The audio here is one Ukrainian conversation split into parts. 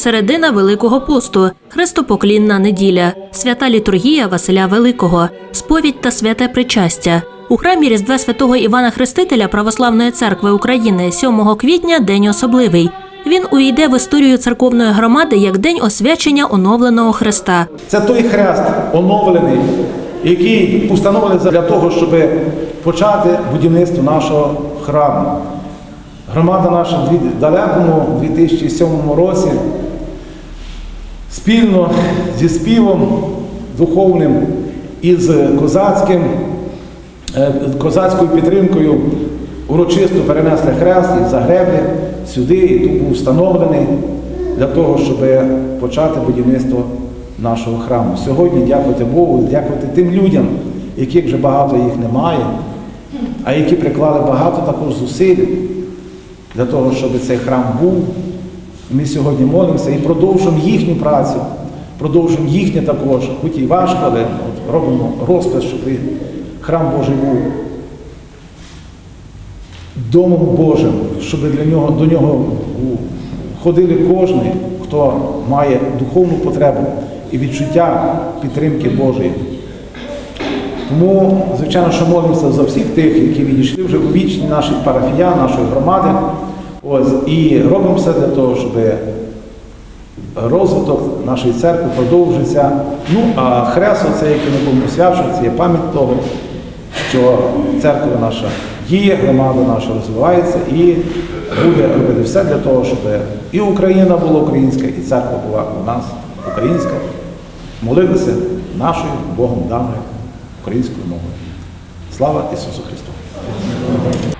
Середина Великого посту, Хрестопоклінна неділя, свята літургія Василя Великого, сповідь та святе причастя. У храмі Різдва Святого Івана Хрестителя Православної церкви України 7 квітня день особливий. Він увійде в історію церковної громади як день освячення оновленого Христа. Це той хрест оновлений, який установили для того, щоб почати будівництво нашого храму. Громада наша в далекому 2007 році спільно зі співом духовним із козацьким, е, козацькою підтримкою урочисто перенесли хрест із Загреблі сюди, і тут був встановлений для того, щоб почати будівництво нашого храму. Сьогодні дякувати Богу, дякувати тим людям, яких вже багато їх немає, а які приклали багато також зусиль для того, щоб цей храм був. Ми сьогодні молимося і продовжуємо їхню працю, продовжуємо їхнє також, хоч і важко, але от робимо розпис, щоб храм Божий був домом Божим, щоб для нього, до нього ходили кожен, хто має духовну потребу і відчуття підтримки Божої. Тому, звичайно, що молимося за всіх тих, які відійшли вже у вічні наші парафіян, нашої громади. Ось, і робимо все для того, щоб розвиток нашої церкви продовжується. Ну, а хрест, це який ми будемо свячувати, це є пам'ять того, що церква наша діє, громада наша розвивається і буде робити все для того, щоб і Україна була українська, і церква була у нас українська. Молилися нашою Богом даною українською мовою. Слава Ісусу Христу!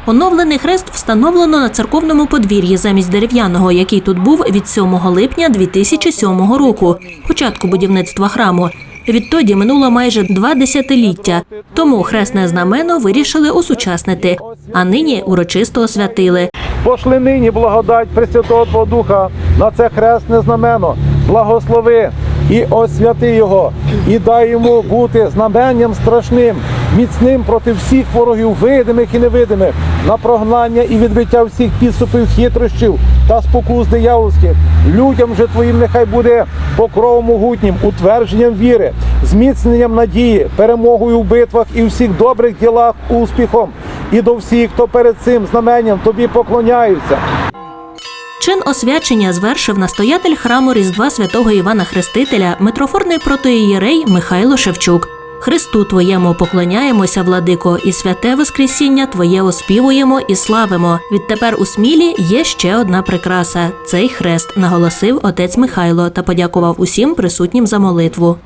Оновлений хрест встановлено на церковному подвір'ї замість дерев'яного, який тут був від 7 липня 2007 року, початку будівництва храму. Відтоді минуло майже два десятиліття. Тому хресне знамено вирішили осучаснити, а нині урочисто освятили. Пошли нині благодать Пресвятого Твого Духа на це хресне знамено. Благослови і освяти його, і дай йому бути знаменням страшним, міцним проти всіх ворогів, видимих і невидимих, на прогнання і відбиття всіх підступів хитрощів та спокус диявольських. Людям же твоїм нехай буде покровом могутнім, утвердженням віри, зміцненням надії, перемогою в битвах і всіх добрих ділах успіхом. І до всіх, хто перед цим знаменням тобі поклоняються. Чин освячення звершив настоятель храму Різдва святого Івана Хрестителя, митрофорний протоієрей Михайло Шевчук. Христу Твоєму поклоняємося, владико, і святе Воскресіння Твоє оспівуємо і славимо. Відтепер у смілі є ще одна прикраса цей хрест, наголосив отець Михайло та подякував усім присутнім за молитву.